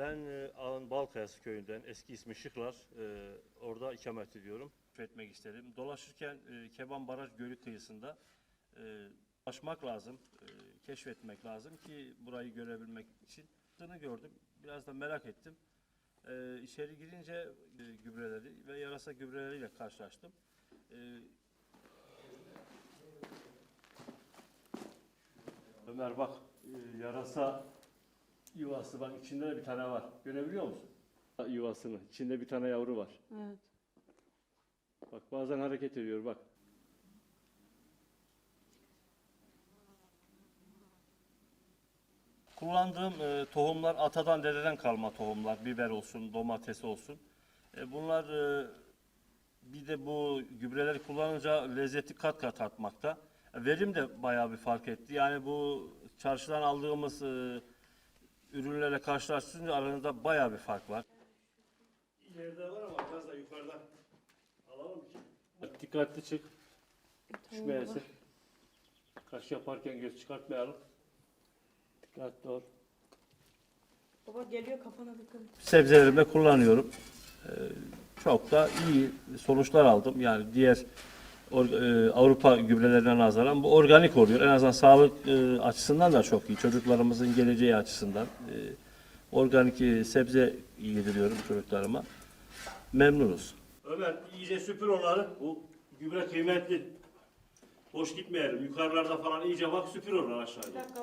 Ben e, Ağın Balkayası köyünden, eski ismi Şıklar, e, orada ikamet ediyorum. Etmek istedim. Dolaşırken e, Keban Baraj Gölü kıyısında e, lazım, e, keşfetmek lazım ki burayı görebilmek için. Bunu gördüm, biraz da merak ettim. E, içeri girince gübreleri ve yarasa gübreleriyle karşılaştım. Ömer bak, yarasa yuvası bak içinde de bir tane var. Görebiliyor musun? Yuvasını. İçinde bir tane yavru var. Evet. Bak bazen hareket ediyor bak. Kullandığım e, tohumlar atadan dededen kalma tohumlar. Biber olsun, domates olsun. E, bunlar e, bir de bu gübreleri kullanınca lezzeti kat kat artmakta. E, verim de bayağı bir fark etti. Yani bu çarşıdan aldığımız e, ürünlerle karşılaştırınca aranızda bayağı bir fark var. İleride var ama biraz da yukarıda alalım ki. Dikkatli çık. Düşmeyesin. Kaş yaparken göz çıkartmayalım. Dikkatli ol. Baba geliyor kafana dikkat. Sebzelerimde kullanıyorum. Ee, çok da iyi sonuçlar aldım. Yani diğer or- e, Avrupa gübrelerine nazaran bu organik oluyor. En azından sağlık e, açısından da çok iyi. Çocuklarımızın geleceği açısından. E, organik e, sebze yediriyorum çocuklarıma. Memnunuz. Ömer iyice süpür onları. Bu gübre kıymetli. Boş gitmeyelim. Yukarılarda falan iyice bak süpür onları aşağıya. Bir dakika.